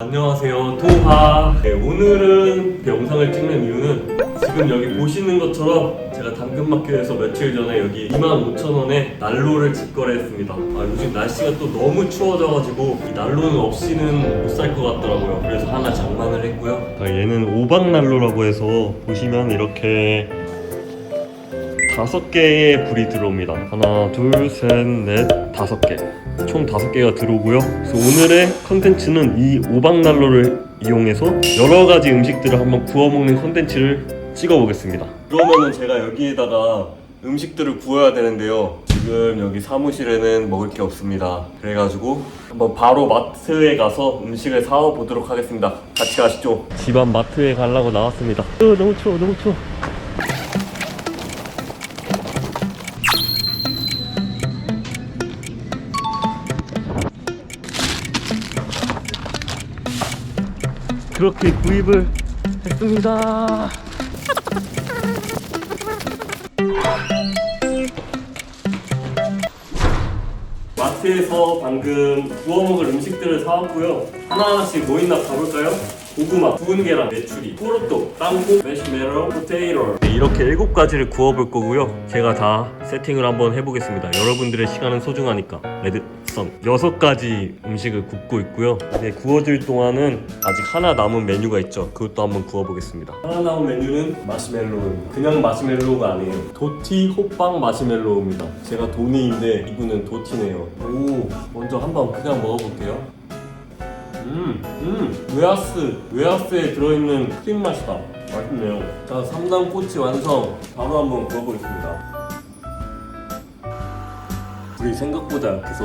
안녕하세요 토하. 네, 오늘은 그 영상을 찍는 이유는 지금 여기 보시는 것처럼 제가 당근마켓에서 며칠 전에 여기 25,000원에 난로를 직거래했습니다. 아, 요즘 날씨가 또 너무 추워져가지고 이 난로는 없이는 못 살 것 같더라고요. 그래서 하나 장만을 했고요. 아, 얘는 오박난로라고 해서 보시면 이렇게 다섯 개의 불이 들어옵니다. 하나, 둘, 셋, 넷, 다섯 개. 총 다섯 개가 들어오고요. 그래서 오늘의 컨텐츠는 이 오박난로를 이용해서 여러 가지 음식들을 한번 구워 먹는 컨텐츠를 찍어보겠습니다. 그러면은 제가 여기에다가 음식들을 구워야 되는데요. 지금 여기 사무실에는 먹을 게 없습니다. 그래가지고 한번 바로 마트에 가서 음식을 사와 보도록 하겠습니다. 같이 가시죠. 집안 마트에 가려고 나왔습니다. 어, 너무 추워, 너무 추워. 그렇게 구입을 했습니다. 마트에서 방금 구워 먹을 음식들을 사왔고요. 하나하나씩 뭐 있나 봐볼까요? 고구마, 구운 계란, 메추리, 포르토, 땅콩, 메시메로, 포테이로 네, 이렇게 일곱 가지를 구워볼 거고요. 제가 다 세팅을 한번 해보겠습니다. 여러분들의 시간은 소중하니까 레드선 여섯 가지 음식을 굽고 있고요. 네, 구워질 동안은 아직 하나 남은 메뉴가 있죠. 그것도 한번 구워보겠습니다. 하나 남은 메뉴는 마시멜로우입니다. 그냥 마시멜로우가 아니에요. 도티 호빵 마시멜로우입니다. 제가 도니인데 이분은 도티네요. 오, 먼저 한번 그냥 먹어볼게요. 음, 음, 웨하스, 웨하스에 들어있는 크림 맛이다. 맛있네요. 자, 3단 꼬치 완성. 바로 한번 구워보겠습니다. 불이 생각보다 약해서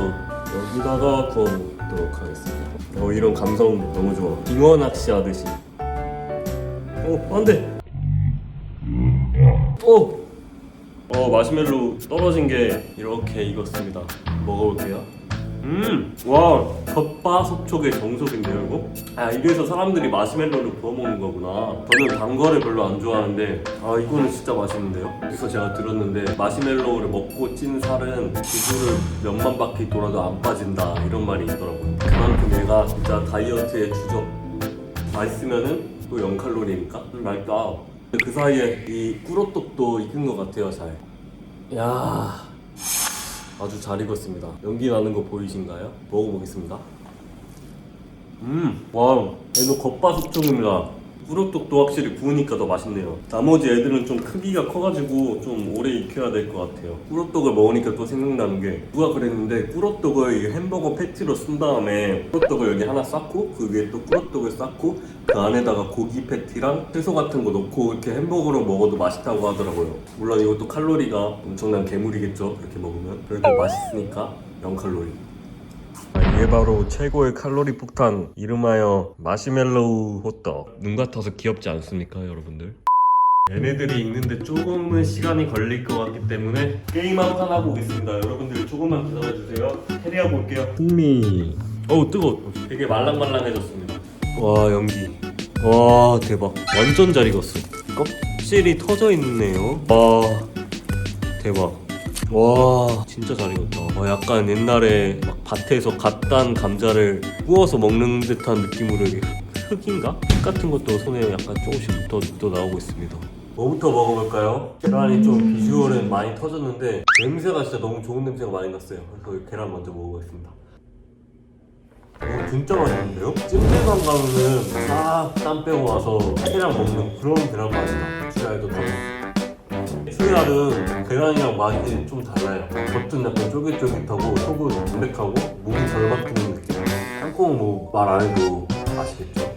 여기다가 구워보도록 하겠습니다. 어, 이런 감성 너무 좋아. 빙어 낚시 하듯이. 어, 안 돼! 어! 어, 마시멜로 떨어진 게 이렇게 익었습니다. 먹어볼게요. 음, 와, 겉바속촉의 정석인데요, 이거? 아, 이래서 사람들이 마시멜로를 구워 먹는 거구나. 저는 단 거를 별로 안 좋아하는데, 아, 이거는 진짜 맛있는데요? 그래서 제가 들었는데, 마시멜로를 먹고 찐 살은 지구를 몇만 바퀴 돌아도 안 빠진다, 이런 말이 있더라고요. 그만큼 얘가 진짜 다이어트의 주적. 맛있으면은 또 0칼로리니까? 음, 맛있다. 그 사이에 이 꿀호떡도 익은 것 같아요, 잘. 야 아주 잘 익었습니다. 연기 나는 거 보이신가요? 먹어보겠습니다. 음, 와, 얘도 겉바속촉입니다. 꾸룩떡도 확실히 구우니까 더 맛있네요. 나머지 애들은 좀 크기가 커가지고 좀 오래 익혀야 될 것 같아요. 꾸룩떡을 먹으니까 또 생각나는 게 누가 그랬는데 이 햄버거 패티로 쓴 다음에 꾸룩떡을 여기 하나 쌓고 그 위에 또 꾸룩떡을 쌓고 그 안에다가 고기 패티랑 채소 같은 거 넣고 이렇게 햄버거로 먹어도 맛있다고 하더라고요. 물론 이것도 칼로리가 엄청난 괴물이겠죠. 그렇게 먹으면 그래도 맛있으니까 0칼로리. 아, 이게 바로 최고의 칼로리 폭탄 이름하여 마시멜로우 호떡. 눈 같아서 귀엽지 않습니까 여러분들? 얘네들이 익는데 조금은 시간이 걸릴 것 같기 때문에 게임 한판 하고 오겠습니다. 여러분들 조금만 기다려주세요. 캐리하고 올게요. 흥미. 어우 뜨거워 되게 말랑말랑해졌습니다. 와 연기. 와 대박. 완전 잘 익었어. 껍질이 터져 있네요. 와 대박 와 진짜 잘 익었다 와, 약간 옛날에 막 밭에서 갓 딴 감자를 구워서 먹는 듯한 느낌으로 이게 흙, 흙인가? 흙 같은 것도 손에 약간 조금씩 묻어, 묻어 나오고 있습니다 뭐부터 먹어볼까요? 계란이 좀 비주얼은 많이 터졌는데 냄새가 진짜 너무 좋은 냄새가 많이 났어요 그래서 계란 먼저 먹어보겠습니다 어, 진짜 맛있는데요? 찜질방 가면은 싹 땀 빼고 와서 회랑 먹는 그런 계란 맛이다 주야에도 다 수야는 계란이랑 맛이 좀 달라요. 겉은 약간 쫄깃쫄깃하고 속은 담백하고 몸이 덜 바뀌는 느낌. 땅콩은 뭐 말 안 해도 아시겠죠?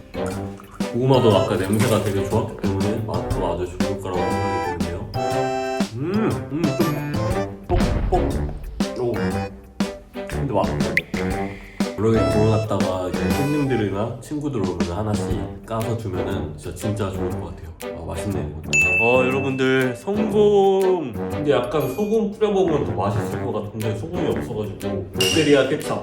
고구마도 아까 냄새가 되게 좋았기 구워놨다가 이제 손님들이나 친구들 오면 하나씩 까서 주면은 진짜 진짜 좋을 것 같아요. 아, 맛있네 이것도. 어 여러분들 성공. 근데 약간 소금 뿌려 먹으면 더 맛있을 것 같은데 소금이 없어가지고 롯데리아 케찹.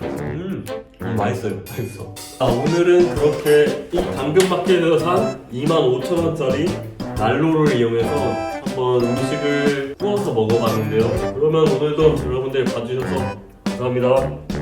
음, 음 맛있어요, 맛있어. 아 오늘은 그렇게 이 당근마켓에서 산 25,000원짜리 난로를 이용해서 한번 음식을 구워서 먹어봤는데요. 그러면 오늘도 여러분들 봐주셔서 감사합니다.